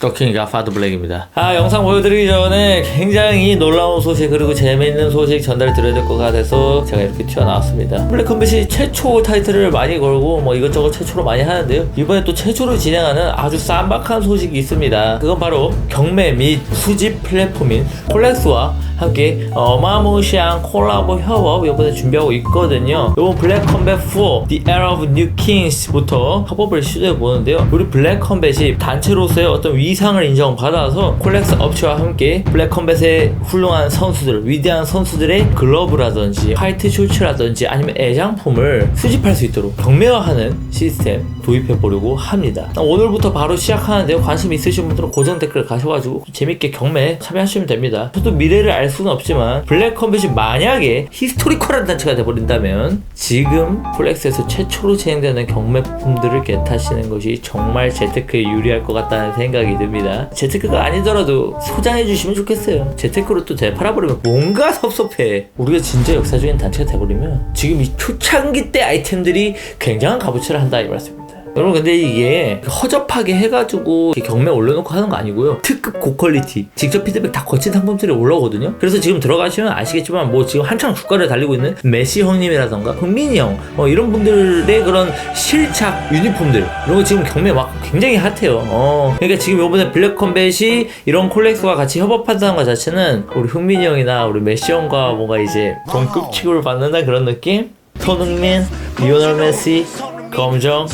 더킹 가파드 블랙입니다. 아 영상 보여드리기 전에 굉장히 놀라운 소식 그리고 재미있는 소식 전달 드려야 될 것 같아서 제가 이렇게 튀어나왔습니다. 블랙 컴뱃이 최초 타이틀을 많이 걸고 뭐 이것저것 최초로 많이 하는데요. 이번에 또 최초로 진행하는 아주 쌈박한 소식이 있습니다. 그건 바로 경매 및 수집 플랫폼인 콜렉스와 함께 어마무시한 콜라보 협업 이번에 준비하고 있거든요. 이번 블랙 컴뱃 4 The Era of New Kings부터 협업을 시도해 보는데요. 우리 블랙 컴뱃이 단체로서의 어떤 위 상을 인정받아서 콜렉스 업체와 함께 블랙 컴뱃의 훌륭한 선수들, 위대한 선수들의 글러브라든지 화이트 셔츠라든지 아니면 애장품을 수집할 수 있도록 경매화하는 시스템 도입해 보려고 합니다. 오늘부터 바로 시작하는데요. 관심 있으신 분들은 고정 댓글 가셔가지고 재밌게 경매 참여하시면 됩니다. 저도 미래를 알 수는 없지만 블랙 컴뱃이 만약에 히스토리컬한 단체가 돼버린다면 지금 폴렉스에서 최초로 진행되는 경매품들을 겟하시는 것이 정말 재테크에 유리할 것 같다는 생각이 듭니다. 재테크가 아니더라도 소장해 주시면 좋겠어요. 재테크로 또 되팔아버리면 뭔가 섭섭해. 우리가 진짜 역사적인 단체가 돼버리면 지금 이 초창기 때 아이템들이 굉장한 값어치를 한다 이 말씀입니다. 여러분 근데 이게 허접하게 해가지고 경매 올려놓고 하는 거 아니고요. 특급 고퀄리티 직접 피드백 다 거친 상품들이 올라오거든요. 그래서 지금 들어가시면 아시겠지만 뭐 지금 한창 주가를 달리고 있는 메시 형님이라던가 흥민이 형 어, 이런 분들의 그런 실착 유니폼들 이런 거 지금 경매 막 굉장히 핫해요. 어, 그러니까 지금 요번에 블랙 컴뱃이 이런 콜렉스와 같이 협업한다는 것 자체는 우리 흥민이 형이나 우리 메시 형과 뭔가 이제 동급 취급을 받는다 그런 느낌? 손흥민, 리오넬 메시, 검정,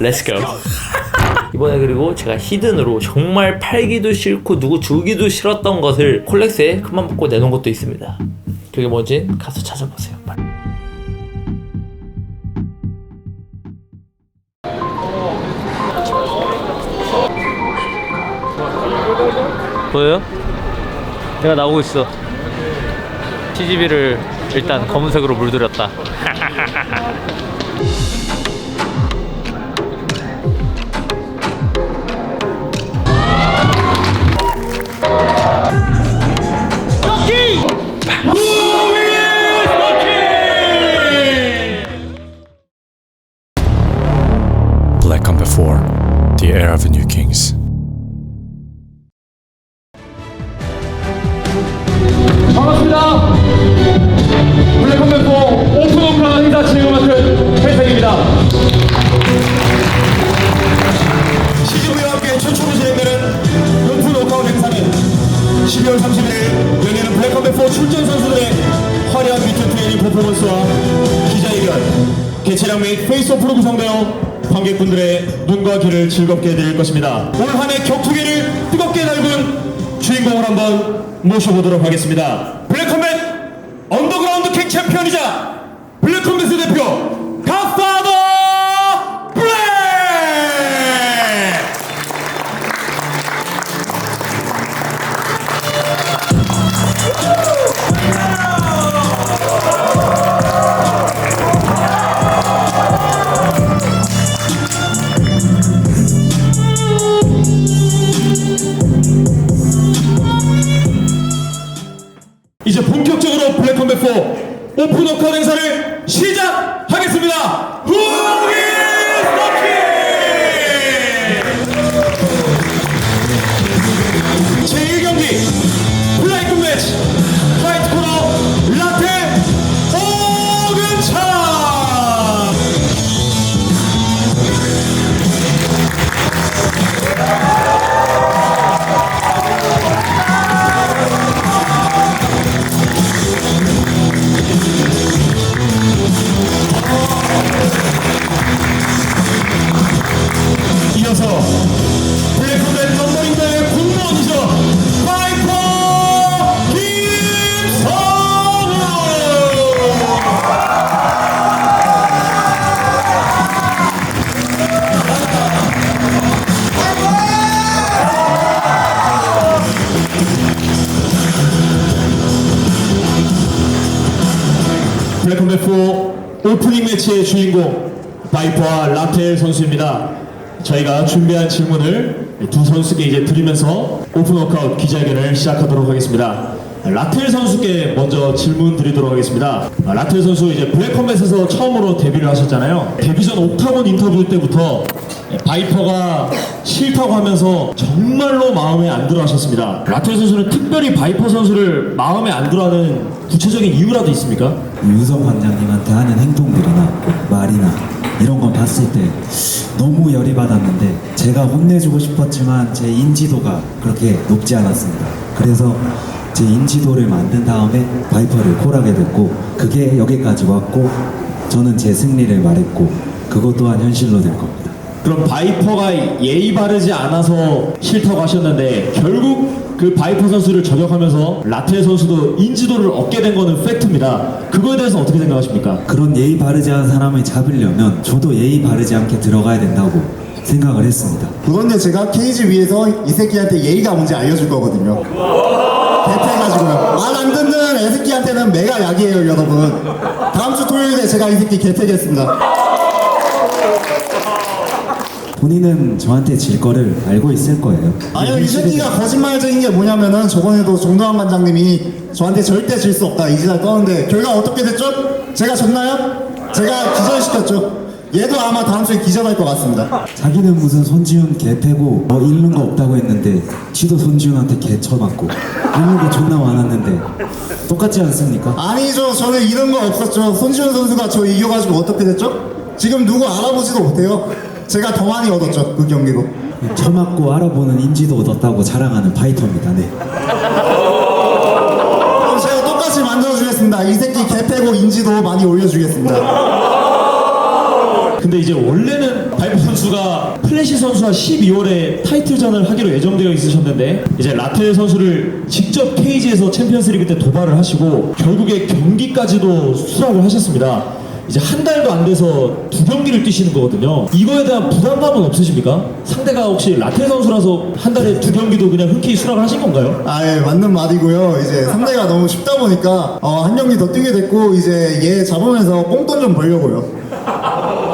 렛츠고 이번에 그리고 제가 히든으로 정말 팔기도 싫고 누구 주기도 싫었던 것을 콜렉스에 큰맘 먹고 내놓은 것도 있습니다 그게 뭔지 가서 찾아보세요 빨리. 보여요? 내가 나오고 있어 TGV를 일단 검은색으로 물들였다 the heir of the new kings. 반갑습니다. 블랙컴뱃4 오픈 오프라는 행사 진행을 맡은 회생입니다. CGV와 함께 최초로 진행되는 오픈 워크아웃 행사는 12월 30일 열리는 블랙컴뱃4 출전 선수들의 화려한 미트 트레이닝 퍼포먼스와 기자회견, 개체량 및 페이스오프로 구성되어 관객분들의 눈과 귀를 즐겁게 해드릴 것입니다. 올 한 해 격투기를 뜨겁게 달군 주인공을 한번 모셔보도록 하겠습니다. 블랙컴뱃 언더그라운드 킥 챔피언이자 블랙컴뱃의 대표 오픈 워크아웃 행사를 시작 4 오프닝 매치의 주인공 바이퍼와 라텔 선수입니다. 저희가 준비한 질문을 두 선수께 이제 드리면서 오픈 워크아웃 기자회견을 시작하도록 하겠습니다. 라텔 선수께 먼저 질문 드리도록 하겠습니다. 아, 라텔 선수 이제 블랙컴뱃에서 처음으로 데뷔를 하셨잖아요. 데뷔 전 옥타곤 인터뷰 때부터 바이퍼가 싫다고 하면서 정말로 마음에 안 들어 하셨습니다. 라텔 선수는 특별히 바이퍼 선수를 마음에 안 들어 하는 구체적인 이유라도 있습니까? 유성 관장님한테 하는 행동들이나 말이나 이런 거 봤을 때 너무 열이 받았는데 제가 혼내주고 싶었지만 제 인지도가 그렇게 높지 않았습니다. 그래서 제 인지도를 만든 다음에 바이퍼를 콜하게 됐고 그게 여기까지 왔고 저는 제 승리를 말했고 그것 또한 현실로 될 겁니다. 그럼 바이퍼가 예의 바르지 않아서 싫다고 하셨는데 결국 그 바이퍼 선수를 저격하면서 라텔 선수도 인지도를 얻게 된 거는 팩트입니다. 그거에 대해서 어떻게 생각하십니까? 그런 예의 바르지 않은 사람을 잡으려면 저도 예의 바르지 않게 들어가야 된다고 생각을 했습니다. 그건데 제가 케이지 위에서 이 새끼한테 예의가 뭔지 알려줄 거거든요. 개패가지고요. 말 안 듣는 애새끼한테는 매가 약이에요, 여러분. 다음 주 토요일에 제가 이 새끼 개패겠습니다. 본인은 저한테 질 거를 알고 있을 거예요. 아니요, 이 새끼가 거짓말쟁인 게 뭐냐면은 저번에도 정동환 관장님이 저한테 절대 질 수 없다 이지랄 떠는데 결과 어떻게 됐죠? 제가 졌나요? 제가 기절시켰죠. 얘도 아마 다음 주에 기절할 것 같습니다. 자기는 무슨 손지훈 개 패고 뭐 잃는 거 없다고 했는데 지도 손지훈한테 개 쳐맞고 잃는 게 존나 많았는데 똑같지 않습니까? 아니죠. 저는 이런 거 없었죠. 손지훈 선수가 저 이겨가지고 어떻게 됐죠? 지금 누구 알아보지도 못해요. 제가 더 많이 얻었죠. 그 경기로. 쳐맞고 알아보는 인지도 얻었다고 자랑하는 파이터입니다. 네. 그럼 제가 똑같이 만들어주겠습니다. 이 새끼 개패고 인지도 많이 올려주겠습니다. 근데 이제 원래는 바이퍼 선수가 플래시 선수와 12월에 타이틀전을 하기로 예정되어 있으셨는데 이제 라텔 선수를 직접 케이지에서 챔피언스리그 때 도발을 하시고 결국에 경기까지도 수락을 하셨습니다. 이제 한 달도 안 돼서 두 경기를 뛰시는 거거든요. 이거에 대한 부담감은 없으십니까? 상대가 혹시 라텔 선수라서 한 달에 두 경기도 그냥 흔쾌히 수락을 하신 건가요? 아, 예, 맞는 말이고요. 이제 상대가 너무 쉽다 보니까 어, 한 경기 더 뛰게 됐고 이제 얘 잡으면서 뽕돈 좀 벌려고요.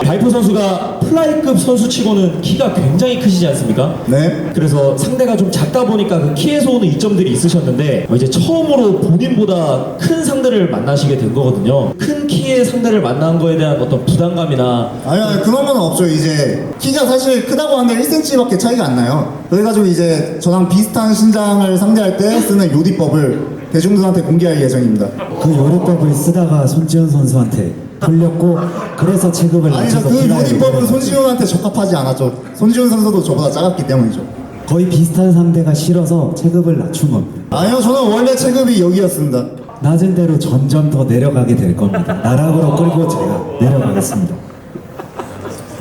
바이퍼 선수가 플라이급 선수치고는 키가 굉장히 크시지 않습니까? 네. 그래서 상대가 좀 작다 보니까 그 키에서 오는 이점들이 있으셨는데 어, 이제 처음으로 본인보다 큰 상대를 만나시게 된 거거든요. 큰 키의 상대를 만난 거에 대한 어떤 부담감이나 아니, 아니 그런 건 없죠. 이제 키가 사실 크다고 하는데 1cm밖에 차이가 안 나요. 그래가지고 이제 저랑 비슷한 신장을 상대할 때 쓰는 요디법을 대중들한테 공개할 예정입니다. 그 요리법을 쓰다가 손지훈 선수한테 걸렸고 그래서 체급을 아니죠. 낮춰서 그 되고 손지훈한테 적합하지 않았죠. 손지훈 선수도 저보다 작았기 때문이죠. 거의 비슷한 상대가 싫어서 체급을 낮춘 겁니다. 아니요, 저는 원래 체급이 여기였습니다. 낮은 대로 점점 더 내려가게 될 겁니다. 나락으로 끌고 제가 내려가겠습니다.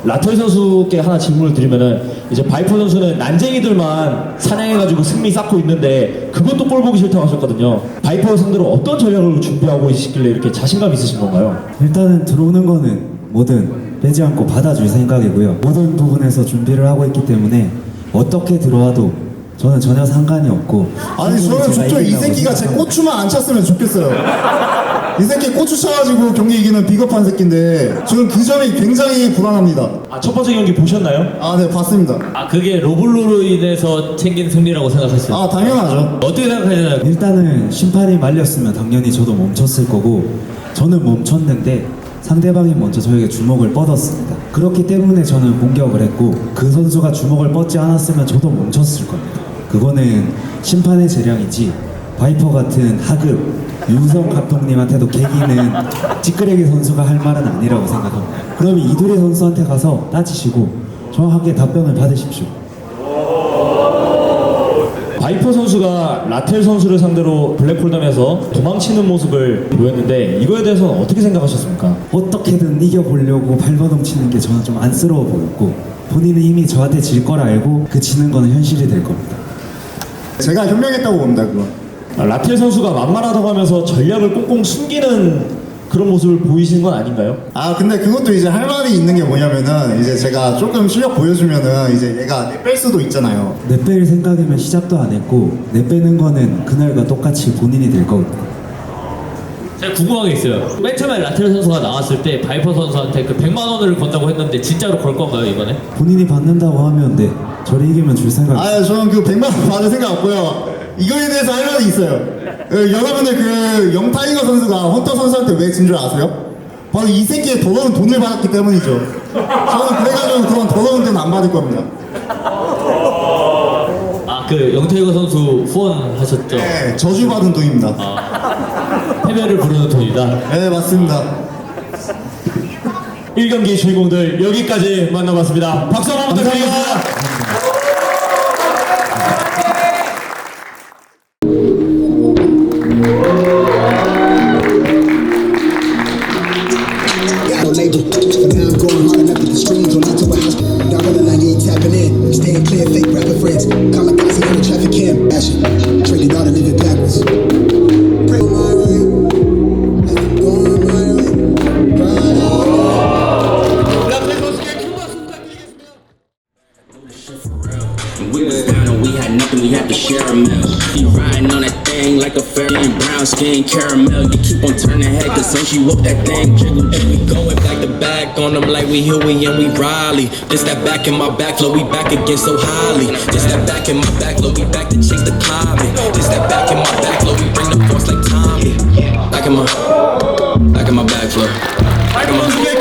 라텔 선수께 하나 질문을 드리면은 이제 바이퍼 선수는 난쟁이들만 사냥해가지고 승리 쌓고 있는데 그것도 꼴 보기 싫다고 하셨거든요. 바이퍼 상대로 어떤 전략을 준비하고 있길래 이렇게 자신감 있으신 건가요? 일단은 들어오는 거는 뭐든 빼지 않고 받아줄 생각이고요. 모든 부분에서 준비를 하고 있기 때문에 어떻게 들어와도 저는 전혀 상관이 없고 아니 저는 진짜 이 새끼가 제. 고추만 안 찼으면 좋겠어요. 이 새끼 고추 차가지고 경기 이기는 비겁한 새끼인데 저는 그 점이 굉장히 불안합니다. 아, 첫 번째 경기 보셨나요? 아 네 봤습니다. 아 그게 로블로로 인해서 챙긴 승리라고 생각했어요. 아 당연하죠. 어떻게 생각하시나요? 일단은 심판이 말렸으면 당연히 저도 멈췄을 거고 저는 멈췄는데 상대방이 먼저 저에게 주먹을 뻗었습니다. 그렇기 때문에 저는 공격을 했고 그 선수가 주먹을 뻗지 않았으면 저도 멈췄을 겁니다. 그거는 심판의 재량이지 바이퍼 같은 하급 윤성 감독님한테도 계기는 찌끄레기 선수가 할 말은 아니라고 생각합니다. 그러면 이두리 선수한테 가서 따지시고 정확하게 답변을 받으십시오. 바이퍼 선수가 라텔 선수를 상대로 블랙홀덤에서 도망치는 모습을 보였는데 이거에 대해서는 어떻게 생각하셨습니까? 어떻게든 이겨보려고 발버둥 치는 게 저는 좀 안쓰러워 보였고 본인은 이미 저한테 질걸 알고 그 지는 거는 현실이 될 겁니다. 제가 현명했다고 봅니다 그거. 아, 라텔 선수가 만만하다고 하면서 전략을 꽁꽁 숨기는 그런 모습을 보이시는 건 아닌가요? 아 근데 그것도 이제 할 말이 있는 게 뭐냐면은 이제 제가 조금 실력 보여주면은 이제 얘가 뺄 수도 있잖아요. 내 뺄 생각이면 시작도 안 했고 내 빼는 거는 그날과 똑같이 본인이 될 거거든요. 제가 궁금한 게 있어요. 맨 처음에 라텔 선수가 나왔을 때 바이퍼 선수한테 그 100만 원을 건다고 했는데 진짜로 걸 건가요 이번에? 본인이 받는다고 하면 네 저를 이기면 줄 생각 아 저는 그 100만 원 받을 생각 없고요. 이거에 대해서 할 말이 있어요. 예, 여러분들 그 영타이거 선수가 헌터 선수한테 왜 진 줄 아세요? 바로 이 새끼의 더러운 돈을 받았기 때문이죠. 저는 그래가지고 그런 더러운 돈 안 받을 겁니다. 아 그 영태이거 선수 후원하셨죠? 네, 저주받은 돈입니다. 패배를 부르는 돈이다. 네, 맞습니다. 1경기 주인공들 여기까지 만나봤습니다. 박수 한번 부탁드립니다. She whoop that thing, jiggle, and we going back to back on them like we Huey and we Riley. This that back in my back, flow, we back again so highly. This that back in my back, flow, we back to chase the climate. This that back in my back, flow, we bring the force like Tommy. Back in my, back in my back. Back in my.